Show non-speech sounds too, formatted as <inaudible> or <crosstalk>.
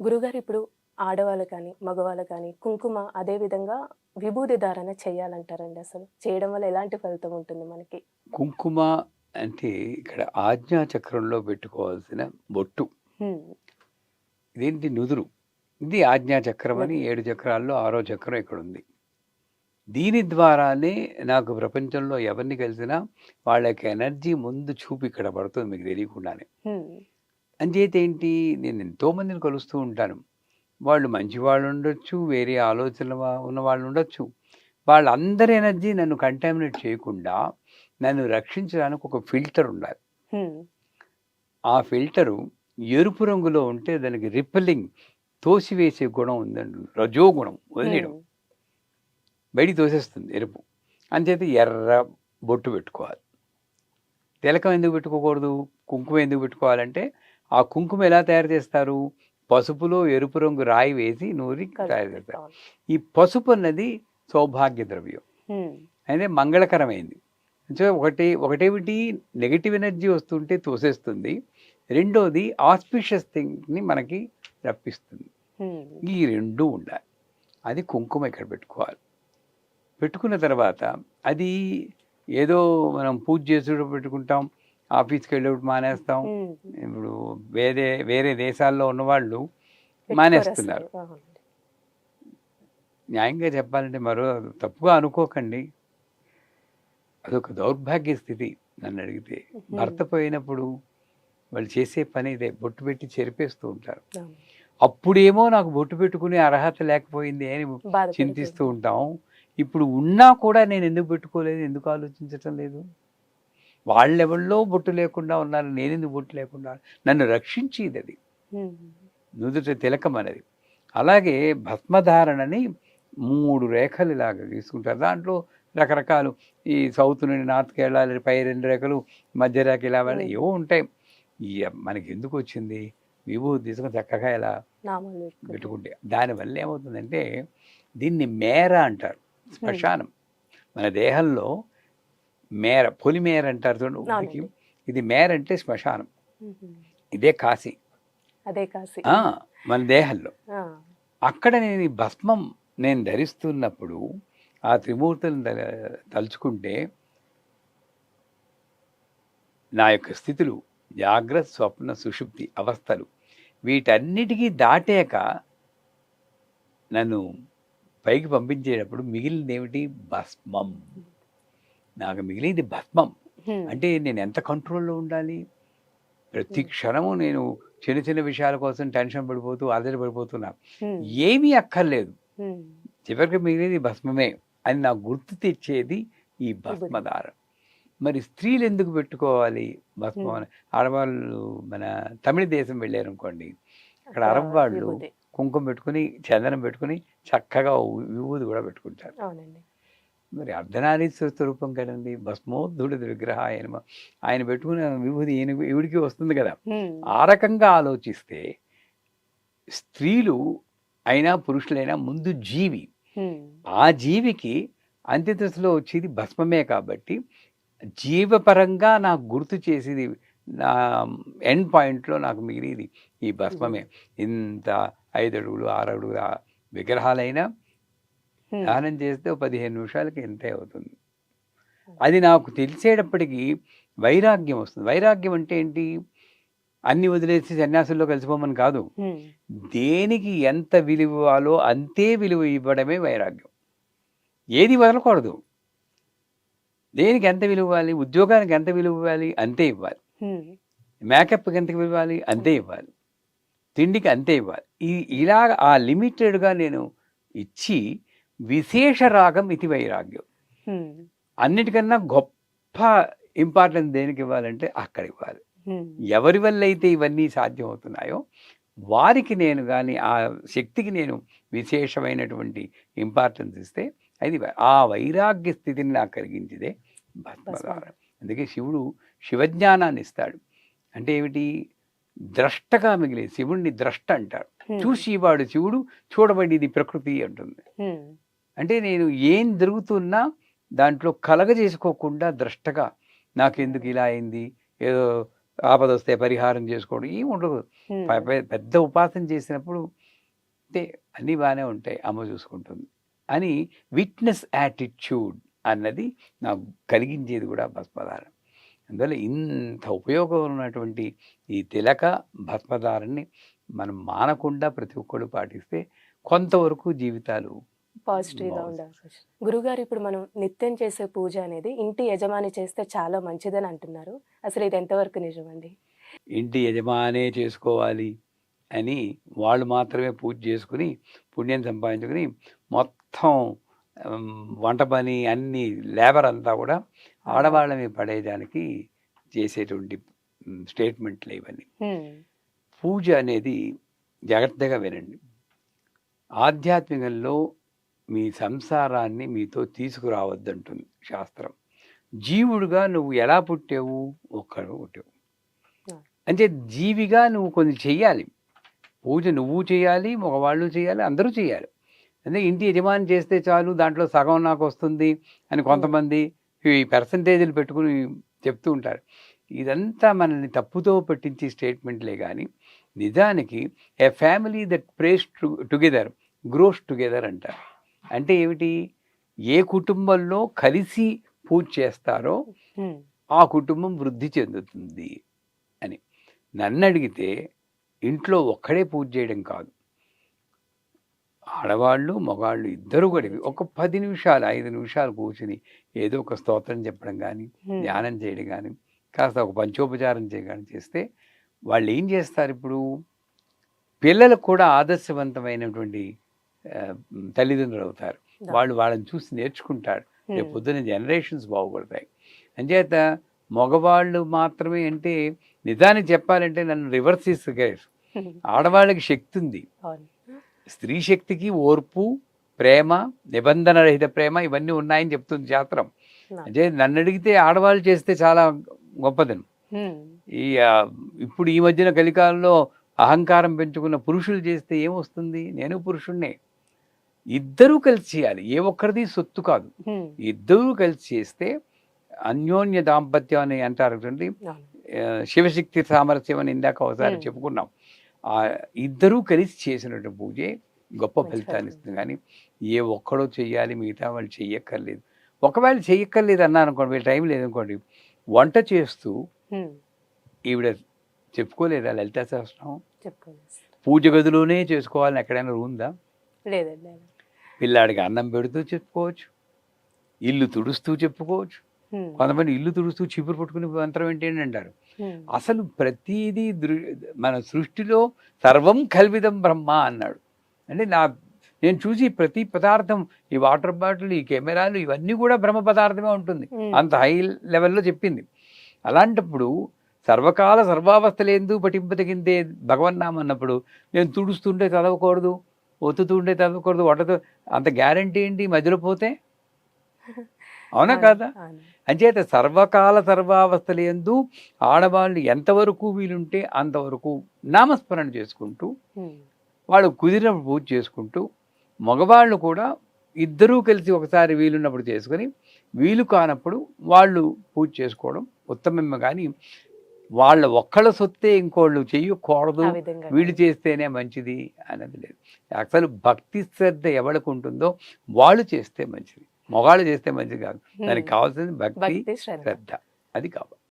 గురుగారు ఇప్పుడు ఆడవాళ్ళు కానీ మగవాళ్ళు కానీ కుంకుమ అదే విధంగా విభూది ధారణ చేయాలంటారండి అసలు. చేయడం వల్ల ఎలాంటి ఫలితం ఉంటుంది మనకి? కుంకుమ అంటే ఇక్కడ ఆజ్ఞా చక్రంలో పెట్టుకోవాల్సిన బొట్టు. ఇదేంటి నుదురు? ఇది ఆజ్ఞా చక్రం అని ఏడు చక్రాల్లో ఆరో చక్రం ఇక్కడ ఉంది దీని ద్వారానే నాకు ప్రపంచంలో ఎవరిని కలిసినా వాళ్ళ యొక్క ఎనర్జీ ముందు చూపు ఇక్కడ పడుతుంది మీకు తెలియకుండానే. అంచేత ఏంటి నేను ఎంతో మందిని కలుస్తూ ఉంటాను. వాళ్ళు మంచి వాళ్ళు ఉండొచ్చు వేరే ఆలోచనలు వా- ఉన్న వాళ్ళు ఉండొచ్చు. వాళ్ళందరి ఎనర్జీ నన్ను కంటామినేట్ చేయకుండా నన్ను రక్షించడానికి ఒక ఫిల్టర్ ఉండాలి. ఆ ఫిల్టరు ఎరుపు రంగులో ఉంటే దానికి రిపెల్లింగ్ తోసివేసే గుణం ఉందండి. రజో గుణం వదిలేయడం. హ్మ్. బయటికి తోసేస్తుంది ఎరుపు. అంచేత ఎర్ర బొట్టు పెట్టుకోవాలి. తిలకం ఎందుకు పెట్టుకోకూడదు? కుంకుమ ఎందుకు పెట్టుకోవాలంటే ఆ కుంకుమ ఎలా తయారు చేస్తారు? పసుపులో ఎరుపు రంగు రాయి వేసి నూరి తయారు చేస్తారు. ఈ పసుపు అన్నది సౌభాగ్య ద్రవ్యం. అయితే మంగళకరమైంది. సో ఒకటి ఒకటేమిటి నెగిటివ్ ఎనర్జీ వస్తుంటే తోసేస్తుంది. రెండోది ఆస్పిషియస్ థింగ్ని మనకి రప్పిస్తుంది. ఈ రెండు ఉండాలి. అది కుంకుమ ఇక్కడ పెట్టుకోవాలి? పెట్టుకున్న తర్వాత అది ఏదో మనం పూజ చేసుడు పెట్టుకుంటాం. ఆఫీస్కి వెళ్ళేప్పుడు మానేస్తాం. ఇప్పుడు వేరే వేరే దేశాల్లో ఉన్నవాళ్ళు మానేస్తున్నారు. న్యాయంగా చెప్పాలంటే మరో తప్పుగా అనుకోకండి. అదొక దౌర్భాగ్య స్థితి నన్ను అడిగితే. భర్త పోయినప్పుడు వాళ్ళు చేసే పని ఇదే బొట్టు పెట్టి చెరిపేస్తూ ఉంటారు. అప్పుడేమో నాకు బొట్టు పెట్టుకునే అర్హత లేకపోయింది అని చింతిస్తూ ఉంటాం. ఇప్పుడు ఉన్నా కూడా నేను ఎందుకు పెట్టుకోలేదు ఎందుకు ఆలోచించటం లేదు? వాళ్ళెవళ్ళో బొట్టు లేకుండా ఉన్నారు నేను ఎందుకు బొట్టు లేకుండా నన్ను రక్షించేది అది. నుదుట తిలకం అనేది అలాగే భస్మధారణని మూడు రేఖలు ఇలాగ తీసుకుంటారు. దాంట్లో రకరకాలు ఈ సౌత్ నుండి నార్త్కి వెళ్ళాలి పై రెండు రేఖలు మధ్య రేఖ ఇలా. ఏవో ఉంటాయి. మనకి ఎందుకు వచ్చింది? విభూతి తీసుకుని చక్కగా ఇలా. పెట్టుకుంటే దానివల్ల ఏమవుతుందంటే దీన్ని మేర అంటారు శ్మశానం. మన దేహంలో మేర పొలిమేర అంటారు చూడండి. ఇది మేర అంటే శ్మశానం. ఇదే కాశీ అదే కాసి ఆ, మన దేహంలో. అక్కడ నేను ఈ భస్మం నేను ధరిస్తున్నప్పుడు ఆ త్రిమూర్తులను తల- తలుచుకుంటే నా యొక్క స్థితులు జాగ్రత్త స్వప్న సుషుప్తి అవస్థలు వీటన్నిటికీ దాటాక నన్ను పైకి పంపించేటప్పుడు మిగిలింది ఏమిటి భస్మం నాకు మిగిలింది భస్మం. అంటే నేను ఎంత కంట్రోల్లో ఉండాలి? ప్రతి క్షణము నేను చిన్న చిన్న విషయాల కోసం టెన్షన్ పడిపోతూ ఆదర పడిపోతున్నా. ఏమీ అక్కర్లేదు. చివరికి మిగిలింది భస్మమే అని నాకు గుర్తు తెచ్చేది ఈ భస్మధారం. మరి స్త్రీలు ఎందుకు పెట్టుకోవాలి భస్మం అని? ఆడవాళ్ళు మన తమిళ దేశం వెళ్ళారు అనుకోండి అక్కడ అరబ్ వాళ్ళు. కుంకుమ పెట్టుకుని చందనం పెట్టుకుని చక్కగా విభూది కూడా పెట్టుకుంటారు. అవునండి. మరి అర్ధనారీశ్వర స్వరూపం కదండి. భస్మోద్ధుడి విగ్రహ ఆయన ఆయన పెట్టుకున్న విభూది ఈయన ఈవిడికి వస్తుంది కదా. ఆ రకంగా ఆలోచిస్తే స్త్రీలు అయినా పురుషులైనా ముందు జీవి. ఆ జీవికి అంత్యదశలో వచ్చేది భస్మమే కాబట్టి జీవపరంగా నాకు గుర్తు చేసేది నా ఎండ్ పాయింట్లో నాకు మిగిలిది ఈ భస్మమే. ఇంత ఐదు అడుగులు ఆరు అడుగుల విగ్రహాలైనా దానం చేస్తే పదిహేను నిమిషాలకి ఎంతే అవుతుంది. అది నాకు తెలిసేటప్పటికీ వైరాగ్యం వస్తుంది. వైరాగ్యం అంటే ఏంటి? అన్ని వదిలేసి సన్యాసుల్లో కలిసిపోమని కాదు. దేనికి ఎంత విలువ ఇవ్వాలో అంతే విలువ ఇవ్వడమే వైరాగ్యం. ఏది వదలకూడదు. దేనికి ఎంత విలువ ఇవ్వాలి ఉద్యోగానికి ఎంత విలువ ఇవ్వాలి అంతే ఇవ్వాలి. మేకప్కి ఎంత ఇవ్వాలి అంతే ఇవ్వాలి. తిండికి అంతే ఇవ్వాలి. ఈ ఇలా ఆ లిమిటెడ్గా నేను ఇచ్చి విశేష రాగం ఇది వైరాగ్యం. అన్నిటికన్నా గొప్ప ఇంపార్టెన్స్ దేనికి ఇవ్వాలంటే అక్కడ ఇవ్వాలి. ఎవరి వల్ల అయితే ఇవన్నీ సాధ్యం అవుతున్నాయో వారికి నేను కానీ ఆ శక్తికి నేను విశేషమైనటువంటి ఇంపార్టెన్స్ ఇస్తే అది ఆ వైరాగ్య స్థితిని నాకు కలిగించిదే భస్మధారం అందుకే శివుడు శివజ్ఞానాన్ని ఇస్తాడు అంటే ఏమిటి ద్రష్టగా మిగిలే శివుణ్ణి ద్రష్ట అంటారు. చూసి వాడు శివుడు చూడబడేది ప్రకృతి అంటుంది. అంటే నేను ఏం జరుగుతున్నా దాంట్లో కలగజేసుకోకుండా ద్రష్టగా నాకెందుకు ఇలా అయింది? ఏదో ఆపద వస్తే పరిహారం చేసుకోవడం ఏమి ఉండదు. పెద్ద ఉపాసన చేసినప్పుడు అంటే అన్నీ బాగానే ఉంటాయి అమ్మ చూసుకుంటుంది అని విట్నెస్ యాటిట్యూడ్ అన్నది నాకు కలిగించేది కూడా భస్మధారం. అందువల్ల ఇంత ఉపయోగం ఉన్నటువంటి ఈ తిలక భస్మధారాన్ని మనం మానకుండా ప్రతి ఒక్కరు పాటిస్తే కొంతవరకు జీవితాలు పాజిటివ్గా బాగుంది. ఉండాలి. గురుగారు ఇప్పుడు మనం నిత్యం చేసే పూజ అనేది ఇంటి యజమాని చేస్తే చాలా మంచిదని అంటున్నారు. అసలు ఇది ఎంతవరకు నిజమండి? ఇంటి యజమానే చేసుకోవాలి అని వాళ్ళు మాత్రమే పూజ చేసుకుని పుణ్యం సంపాదించుకుని మొత్తం వంట పని అన్ని లేబర్ అంతా కూడా ఆడవాళ్ళ మీద పడేయడానికి చేసేటువంటి స్టేట్మెంట్లు ఇవన్నీ. పూజ అనేది జాగ్రత్తగా వినండి. ఆధ్యాత్మికంలో మీ సంసారాన్ని మీతో తీసుకురావద్దంటుంది శాస్త్రం. జీవుడుగా నువ్వు ఎలా పుట్టావు? ఒక్కడు పుట్టావు. అంటే జీవిగా నువ్వు కొన్ని చెయ్యాలి. పూజ నువ్వు చేయాలి మగవాళ్ళు చేయాలి అందరూ చేయాలి అంటే ఇంటి యజమాని చేస్తే చాలు దాంట్లో సగం నాకు వస్తుంది అని కొంతమంది ఈ పర్సంటేజీలు పెట్టుకుని చెప్తూ ఉంటారు. ఇదంతా మనల్ని తప్పుతో పట్టించే స్టేట్మెంట్లే కానీ నిజానికి a family that prays together grows together అంటారు. అంటే ఏమిటి ఏ కుటుంబంలో కలిసి పూజ చేస్తారో. ఆ కుటుంబం వృద్ధి చెందుతుంది అని నన్ను అడిగితే ఇంట్లో ఒక్కడే పూజ చేయడం కాదు ఆడవాళ్ళు మగవాళ్ళు ఇద్దరు కూడా ఒక పది నిమిషాలు ఐదు నిమిషాలు కూర్చుని ఏదో ఒక స్తోత్రం చెప్పడం కానీ. ధ్యానం చేయడం కానీ కాస్త ఒక పంచోపచారం చేయడం చేస్తే వాళ్ళు ఏం చేస్తారు ఇప్పుడు పిల్లలకు కూడా ఆదర్శవంతమైనటువంటి తల్లిదండ్రులు అవుతారు. వాళ్ళు వాళ్ళని చూసి నేర్చుకుంటారు. రేపు. పొద్దున్న జనరేషన్స్ బాగుపడతాయి. అంచేత మగవాళ్ళు మాత్రమే అంటే నిజానికి చెప్పాలంటే నన్ను రివర్స్ తీసుకేసి హ్మ్. <laughs> ఆడవాళ్ళకి శక్తి ఉంది. స్త్రీ శక్తికి ఓర్పు ప్రేమ నిబంధన రహిత ప్రేమ ఇవన్నీ ఉన్నాయని చెప్తుంది శాస్త్రం. అంటే నన్ను అడిగితే ఆడవాళ్ళు చేస్తే చాలా గొప్పదనం. ఈ ఇప్పుడు ఈ మధ్యన కలికాలంలో అహంకారం పెంచుకున్న పురుషులు చేస్తే ఏమొస్తుంది? నేను పురుషుణ్ణే. ఇద్దరూ కలిసి చేయాలి ఏ ఒక్కరిది సొత్తు కాదు. ఇద్దరూ కలిసి చేస్తే అన్యోన్య దాంపత్యం అని అంటారు చూడండి శివశక్తి సామరస్యం అని ఇందాక ఒకసారి. చెప్పుకున్నాం ఆ ఇద్దరూ కలిసి చేసినట్టు పూజే గొప్ప ఫలితాన్ని ఫలితం. ఇస్తుంది కానీ ఏ ఒక్కడో చెయ్యాలి మిగతా వాళ్ళు చెయ్యక్కర్లేదు ఒకవేళ చెయ్యక్కర్లేదు అన్నారు అనుకోండి వీళ్ళు టైం లేదనుకోండి వంట చేస్తూ. ఈవిడ చెప్పుకోలేదా లలితా సహస్రం పూజ గదిలోనే చేసుకోవాలని ఎక్కడైనా ఉందా లేదండి లేదు. పిల్లాడికి అన్నం పెడుతూ చెప్పుకోవచ్చు ఇల్లు తుడుస్తూ చెప్పుకోవచ్చు. కొంతమంది ఇల్లు తుడుస్తూ చీపురు పట్టుకుని మంత్రం ఏంటి అని అంటారు. అసలు ప్రతిదీ దృ మన సృష్టిలో సర్వం కల్విదం బ్రహ్మ అన్నాడు. అంటే నా నేను చూసి ప్రతి పదార్థం ఈ వాటర్ బాటిల్ ఈ కెమెరాలు ఇవన్నీ కూడా బ్రహ్మ పదార్థమే ఉంటుంది. అంత హై లెవెల్లో చెప్పింది. అలాంటప్పుడు సర్వకాల సర్వావస్థలేందు పఠింపదగిందే భగవన్నామం అన్నప్పుడు నేను తుడుస్తుంటే చదవకూడదు. ఒత్తుతుంటే చదవకూడదు వడదు అంత గ్యారంటీ ఏంటి మధ్యలో పోతే అవునా కాదా. అంచేత సర్వకాల సర్వావస్థల యందు ఆడవాళ్ళు ఎంతవరకు వీలుంటే అంతవరకు నామస్మరణ చేసుకుంటూ. వాళ్ళు కుదిరినప్పుడు పూజ చేసుకుంటూ మగవాళ్ళు కూడా ఇద్దరూ కలిసి ఒకసారి వీలున్నప్పుడు చేసుకొని వీలు కానప్పుడు వాళ్ళు పూజ చేసుకోవడం ఉత్తమమే కానీ వాళ్ళ ఒక్కళ్ళ సొత్తే ఇంకోళ్ళు విధంగా వీళ్ళు చేస్తేనే మంచిది అన్నది లేదు. అసలు భక్తి శ్రద్ధ ఎవరికి ఉంటుందో వాళ్ళు చేస్తే మంచిది. మగాళ్ళు చేస్తే మంచిది కాదు. దానికి కావాల్సింది భక్తి శ్రద్ధ. అది కావాలి.